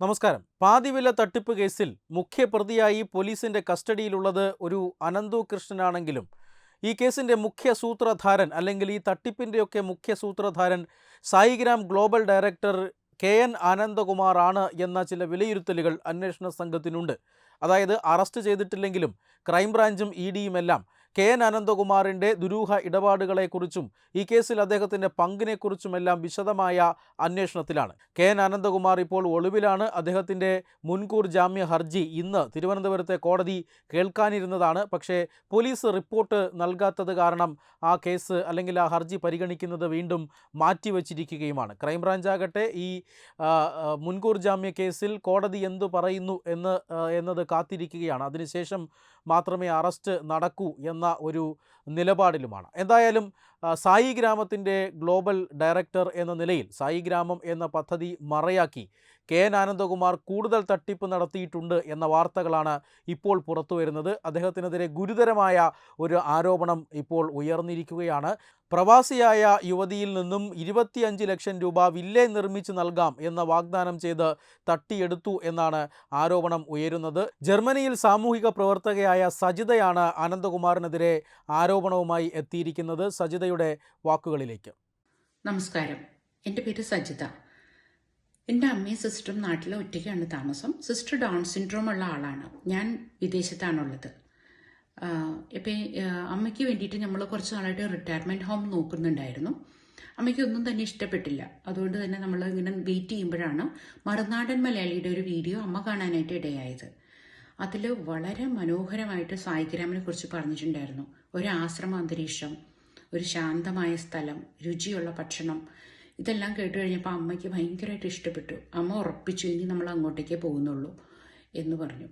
നമസ്കാരം. പാതിവില തട്ടിപ്പ് കേസിൽ മുഖ്യപ്രതിയായി പോലീസിന്റെ കസ്റ്റഡിയിലുള്ളത് ഒരു അനന്തു കൃഷ്ണനാണെങ്കിലും ഈ കേസിന്റെ മുഖ്യ സൂത്രധാരൻ അല്ലെങ്കിൽ ഈ തട്ടിപ്പിന്റെയൊക്കെ മുഖ്യ സൂത്രധാരൻ Saigram global director K N Anandakumar ആണ് എന്ന ചില വിലയിരുത്തലുകൾ അന്വേഷണ സംഘത്തിനുണ്ട്. അതായത് അറസ്റ്റ് ചെയ്തിട്ടില്ലെങ്കിലും ക്രൈംബ്രാഞ്ചും ഇ ഡിയുമെല്ലാം കെ എൻ അനന്തകുമാറിന്റെ ദുരൂഹ ഇടപാടുകളെക്കുറിച്ചും ഈ കേസിൽ അദ്ദേഹത്തിന്റെ പങ്കിനെക്കുറിച്ചുമെല്ലാം വിശദമായ അന്വേഷണത്തിലാണ്. കെ എൻ അനന്തകുമാർ ഇപ്പോൾ ഒളിവിലാണ്. അദ്ദേഹത്തിന്റെ മുൻകൂർ ജാമ്യ ഹർജി ഇന്ന് തിരുവനന്തപുരത്തെ കോടതി കേൾക്കാനിരുന്നതാണ്. പക്ഷേ പോലീസ് റിപ്പോർട്ട് നൽകാത്തത് കാരണം ആ കേസ് അല്ലെങ്കിൽ ആ ഹർജി പരിഗണിക്കുന്നത് വീണ്ടും മാറ്റിവെച്ചിരിക്കുകയുമാണ്. ക്രൈംബ്രാഞ്ച് ആകട്ടെ ഈ മുൻകൂർ ജാമ്യ കേസിൽ കോടതി എന്തു പറയുന്നു എന്ന് എന്നത് കാത്തിരിക്കുകയാണ്. അതിനുശേഷം മാത്രമേ അറസ്റ്റ് നടക്കൂ എന്ന ഒരു നിലപാടിലുമാണ്. എന്തായാലും സായി ഗ്രാമത്തിന്റെ ഗ്ലോബൽ ഡയറക്ടർ എന്ന നിലയിൽ സായി ഗ്രാമം എന്ന പദ്ധതി മറയാക്കി കെ എൻ ആനന്ദകുമാർ കൂടുതൽ തട്ടിപ്പ് നടത്തിയിട്ടുണ്ട് എന്ന വാർത്തകളാണ് ഇപ്പോൾ പുറത്തു വരുന്നത് അദ്ദേഹത്തിനെതിരെ ഗുരുതരമായ ഒരു ആരോപണം ഇപ്പോൾ ഉയർന്നിരിക്കുകയാണ്. പ്രവാസിയായ യുവതിയിൽ നിന്നും ഇരുപത്തിയഞ്ച് ലക്ഷം രൂപ വില്ലേ നിർമ്മിച്ച് നൽകാം എന്ന വാഗ്ദാനം ചെയ്ത് തട്ടിയെടുത്തു എന്നാണ് ആരോപണം ഉയരുന്നത്. ജർമ്മനിയിൽ സാമൂഹിക പ്രവർത്തകയായ സജിതയാണ് അനന്തകുമാറിനെതിരെ ആരോപണവുമായി എത്തിയിരിക്കുന്നത്. സജിതയുടെ വാക്കുകളിലേക്ക്. നമസ്കാരം. എന്റെ പേര് സജിത. എന്റെ അമ്മയും സിസ്റ്ററും നാട്ടിലെ ഒറ്റയ്ക്കാണ് താമസം. സിസ്റ്റർ ഡൗൺ സിൻഡ്രോം ഉള്ള ആളാണ്. ഞാൻ വിദേശത്താണുള്ളത്. ഇപ്പം അമ്മയ്ക്ക് വേണ്ടിയിട്ട് നമ്മൾ കുറച്ച് നാളായിട്ട് റിട്ടയർമെന്റ് ഹോം നോക്കുന്നുണ്ടായിരുന്നു. അമ്മയ്ക്ക് ഒന്നും തന്നെ ഇഷ്ടപ്പെട്ടില്ല. അതുകൊണ്ട് തന്നെ നമ്മൾ ഇങ്ങനെ വെയിറ്റ് ചെയ്യുമ്പോഴാണ് മറുനാടൻ മലയാളിയുടെ ഒരു വീഡിയോ അമ്മ കാണാനായിട്ട് ഇടയായത്. അതിൽ വളരെ മനോഹരമായിട്ട് സായിഗ്രാമിനെ കുറിച്ച് പറഞ്ഞിട്ടുണ്ടായിരുന്നു. ഒരു ആശ്രമ അന്തരീക്ഷം ഒരു ശാന്തമായ സ്ഥലം രുചിയുള്ള ഭക്ഷണം ഇതെല്ലാം കേട്ട് കഴിഞ്ഞപ്പോൾ അമ്മയ്ക്ക് ഭയങ്കരമായിട്ട് ഇഷ്ടപ്പെട്ടു. അമ്മ ഉറപ്പിച്ചു ഇനി നമ്മൾ അങ്ങോട്ടേക്കേ പോകുന്നുള്ളൂ എന്ന് പറഞ്ഞു.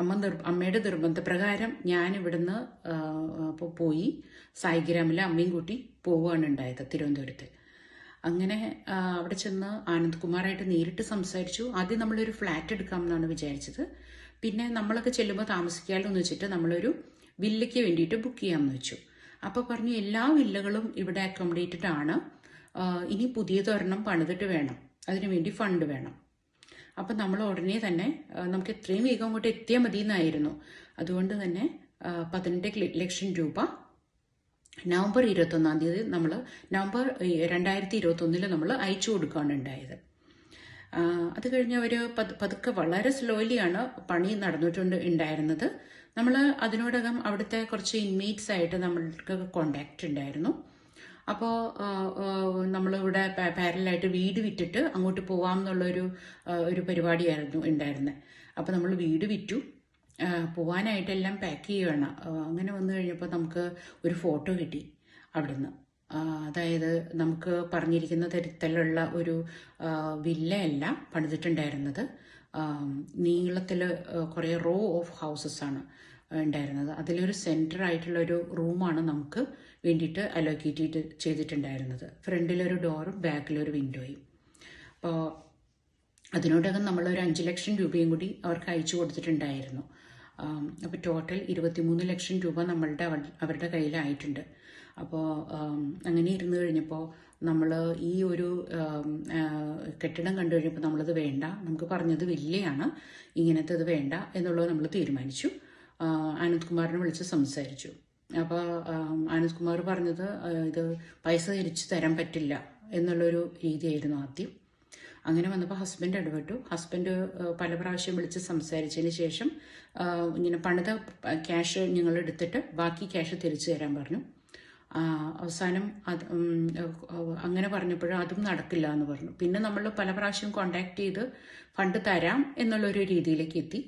അമ്മ നിർ അമ്മയുടെ നിർബന്ധപ്രകാരം ഞാൻ ഇവിടുന്ന് അപ്പോൾ പോയി സായിഗ്രാമിലെ അമ്മയും കൂട്ടി പോവുകയാണ് ഉണ്ടായത് തിരുവനന്തപുരത്ത്. അങ്ങനെ അവിടെ ചെന്ന് ആനന്ദ് കുമാറായിട്ട് നേരിട്ട് സംസാരിച്ചു. ആദ്യം നമ്മളൊരു ഫ്ലാറ്റ് എടുക്കാമെന്നാണ് വിചാരിച്ചത്. പിന്നെ നമ്മളൊക്കെ ചെല്ലുമ്പോൾ താമസിക്കാമല്ലോ എന്ന് വെച്ചിട്ട് നമ്മളൊരു വില്ലയ്ക്ക് വേണ്ടിയിട്ട് ബുക്ക് ചെയ്യാമെന്ന് വെച്ചു. അപ്പോൾ പറഞ്ഞു എല്ലാ വില്ലകളും ഇവിടെ അക്കോമഡേറ്റഡ് ആണ്. ഇനി പുതിയതൊരെണ്ണം പണിതിട്ട് വേണം. അതിനുവേണ്ടി ഫണ്ട് വേണം. അപ്പം നമ്മൾ ഉടനെ തന്നെ നമുക്ക് എത്രയും വേഗം അങ്ങോട്ട് എത്തിയാൽ മതി എന്നായിരുന്നു അതുകൊണ്ട് തന്നെ പതിനെട്ട് ലക്ഷം രൂപ നവംബർ ഇരുപത്തൊന്നാം തീയതി നമ്മൾ നവംബർ രണ്ടായിരത്തി ഇരുപത്തൊന്നിൽ നമ്മൾ അയച്ചു കൊടുക്കുകയാണ് ഉണ്ടായത്. അത് കഴിഞ്ഞ് അവർ പതുക്കെ വളരെ സ്ലോലിയാണ് പണി നടന്നിട്ടുണ്ട് ഉണ്ടായിരുന്നത്. നമ്മൾ അതിനോടകം അവിടുത്തെ കുറച്ച് ഇൻമേറ്റ്സ് ആയിട്ട് നമ്മൾക്ക് കോണ്ടാക്റ്റ് ഉണ്ടായിരുന്നു. അപ്പോൾ നമ്മളിവിടെ പാരലായിട്ട് വീട് വിറ്റിട്ട് അങ്ങോട്ട് പോവാം എന്നുള്ളൊരു ഒരു പരിപാടിയായിരുന്നു ഉണ്ടായിരുന്നത് അപ്പോൾ നമ്മൾ വീട് വിറ്റു. പോവാനായിട്ടെല്ലാം പാക്ക് ചെയ്യുകയാണ് അങ്ങനെ വന്നു കഴിഞ്ഞപ്പോൾ നമുക്ക് ഒരു ഫോട്ടോ കിട്ടി അവിടുന്ന്. അതായത് നമുക്ക് പറഞ്ഞിരിക്കുന്ന തരത്തിലുള്ള ഒരു വില്ലയല്ല പണിതിട്ടുണ്ടായിരുന്നത്. നീളത്തിൽ കുറേ റോ ഓഫ് ഹൗസസ് ആണ്. ഉണ്ടായിരുന്നത്. അതിലൊരു സെന്റർ ആയിട്ടുള്ള ഒരു റൂമാണ് നമുക്ക് വേണ്ടിയിട്ട് അലോക്കേറ്റ് ചെയ്തിട്ടുണ്ടായിരുന്നത്. ഫ്രണ്ടിലൊരു ഡോറും ബാക്കിലൊരു വിൻഡോയും അപ്പോൾ അതിനോടകം നമ്മളൊരു അഞ്ച് ലക്ഷം രൂപയും കൂടി അവർക്ക് അയച്ചു കൊടുത്തിട്ടുണ്ടായിരുന്നു. അപ്പോൾ ടോട്ടൽ ഇരുപത്തിമൂന്ന് ലക്ഷം രൂപ നമ്മളുടെ അവരുടെ കയ്യിലായിട്ടുണ്ട്. അപ്പോൾ അങ്ങനെ ഇരുന്ന് കഴിഞ്ഞപ്പോൾ നമ്മൾ ഈ ഒരു കെട്ടിടം കണ്ടു കഴിഞ്ഞപ്പോൾ നമ്മളത് വേണ്ട നമുക്ക് പറഞ്ഞത് വില്ലയാണ് ഇങ്ങനത്തേത് വേണ്ട എന്നുള്ളത് നമ്മൾ തീരുമാനിച്ചു. ആനന്ദ് കുമാറിനെ വിളിച്ച് സംസാരിച്ചു. അപ്പോൾ ആനന്ദ് കുമാർ പറഞ്ഞത് ഇത് പൈസ തിരിച്ചു തരാൻ പറ്റില്ല എന്നുള്ളൊരു രീതിയായിരുന്നു ആദ്യം. അങ്ങനെ വന്നപ്പോൾ ഹസ്ബൻഡ് ഇടപെട്ടു. ഹസ്ബൻഡ് പല പ്രാവശ്യം വിളിച്ച് സംസാരിച്ചതിന് ശേഷം ഇങ്ങനെ പണിത ക്യാഷ് ഞങ്ങൾ എടുത്തിട്ട് ബാക്കി ക്യാഷ് തിരിച്ചു തരാൻ പറഞ്ഞു. അവസാനം അത് അങ്ങനെ പറഞ്ഞപ്പോൾ അതും നടക്കില്ല എന്ന് പറഞ്ഞു. പിന്നെ നമ്മൾ പല പ്രാവശ്യം കോണ്ടാക്ട് ചെയ്ത് ഫണ്ട് തരാം എന്നുള്ളൊരു രീതിയിലേക്ക് എത്തി.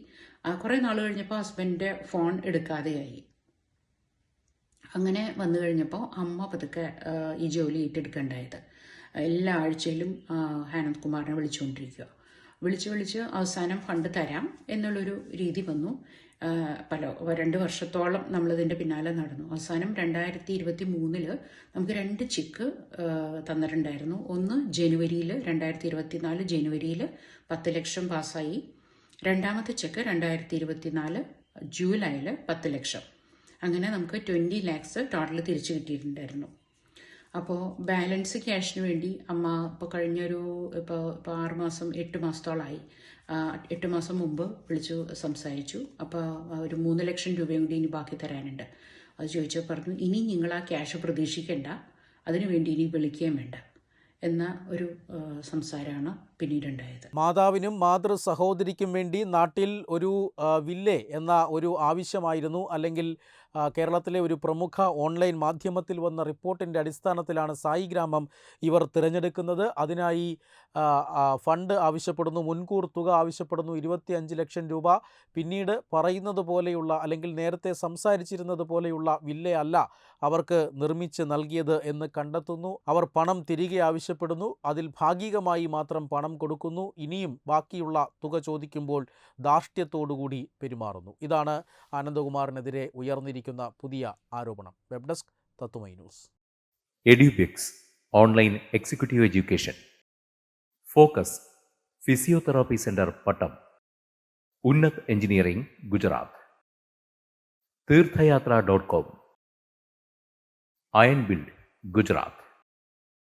കുറേ നാൾ കഴിഞ്ഞപ്പോൾ ഹസ്ബൻഡിന്റെ ഫോൺ എടുക്കാതെയായി. അങ്ങനെ വന്നു കഴിഞ്ഞപ്പോൾ അമ്മ പതുക്കെ ഈ ജോലി ഏറ്റെടുക്കേണ്ടായത്. എല്ലാ ആഴ്ചയിലും ഹാനന്ദ് കുമാറിനെ വിളിച്ചുകൊണ്ടിരിക്കുക. വിളിച്ച് വിളിച്ച് അവസാനം ഫണ്ട് തരാം എന്നുള്ളൊരു രീതി വന്നു. പല രണ്ട് വർഷത്തോളം നമ്മളിതിന്റെ പിന്നാലെ നടന്നു. അവസാനം രണ്ടായിരത്തി ഇരുപത്തി മൂന്നിൽ നമുക്ക് രണ്ട് ചിക്ക് തന്നിട്ടുണ്ടായിരുന്നു. ഒന്ന് ജനുവരിയിൽ രണ്ടായിരത്തി ഇരുപത്തിനാല് ജനുവരിയിൽ പത്ത് ലക്ഷം പാസ്സായി. രണ്ടാമത്തെ ചെക്ക് രണ്ടായിരത്തി ഇരുപത്തിനാല് ജൂലൈയിൽ പത്ത് ലക്ഷം. അങ്ങനെ നമുക്ക് ട്വന്റി ലാക്സ് ടോട്ടൽ തിരിച്ചു കിട്ടിയിട്ടുണ്ടായിരുന്നു. അപ്പോൾ ബാലൻസ് ക്യാഷിന് വേണ്ടി അമ്മ ഇപ്പോൾ കഴിഞ്ഞൊരു ഇപ്പോൾ ഇപ്പോൾ ആറ് മാസം എട്ട് മാസത്തോളമായി എട്ട് മാസം മുമ്പ് വിളിച്ചു സംസാരിച്ചു. അപ്പോൾ ഒരു മൂന്ന് ലക്ഷം രൂപയും കൂടി ഇനി ബാക്കി തരാനുണ്ട്. അത് ചോദിച്ചാൽ പറഞ്ഞു ഇനി നിങ്ങൾ ആ ക്യാഷ് പ്രതീക്ഷിക്കേണ്ട. അതിനു വേണ്ടി ഇനി വിളിക്കുകയും വേണ്ട. എന്ന ഒരു സംസാരമാണ് പിന്നീടുണ്ടായത്. മാതാവിനും മാതൃ സഹോദരിക്കും വേണ്ടി നാട്ടിൽ ഒരു വില്ലേ എന്ന ഒരു ആവശ്യമായിരുന്നു. അല്ലെങ്കിൽ കേരളത്തിലെ ഒരു പ്രമുഖ ഓൺലൈൻ മാധ്യമത്തിൽ വന്ന റിപ്പോർട്ടിന്റെ അടിസ്ഥാനത്തിലാണ് സായി ഗ്രാമം ഇവർ തിരഞ്ഞെടുക്കുന്നത്. അതിനായി ഫണ്ട് ആവശ്യപ്പെടുന്നു മുൻകൂർ തുക ആവശ്യപ്പെടുന്നു ഇരുപത്തി അഞ്ച് ലക്ഷം രൂപ. പിന്നീട് പറയുന്നത് പോലെയുള്ള അല്ലെങ്കിൽ നേരത്തെ സംസാരിച്ചിരുന്നത് പോലെയുള്ള വില്ലയല്ല അവർക്ക് നിർമ്മിച്ച് നൽകിയത് എന്ന് കണ്ടെത്തുന്നു. അവർ പണം തിരികെ ആവശ്യപ്പെടുന്നു. അതിൽ ഭാഗികമായി മാത്രം പണം കൊടുക്കുന്നു. ഇനിയും ബാക്കിയുള്ള തുക ചോദിക്കുമ്പോൾ ധാർഷ്ട്യത്തോടുകൂടി പെരുമാറുന്നു. ഇതാണ് ആനന്ദകുമാറിനെതിരെ ഉയർന്നിരിക്കുന്ന പുതിയ ആരോപണം. Web desk Tatwamayi news. Edubix online executive education. Focus physiotherapy centre Pattom. Unnat engineering Gujarat. Theerthayatra dot com. Iron build Gujarat.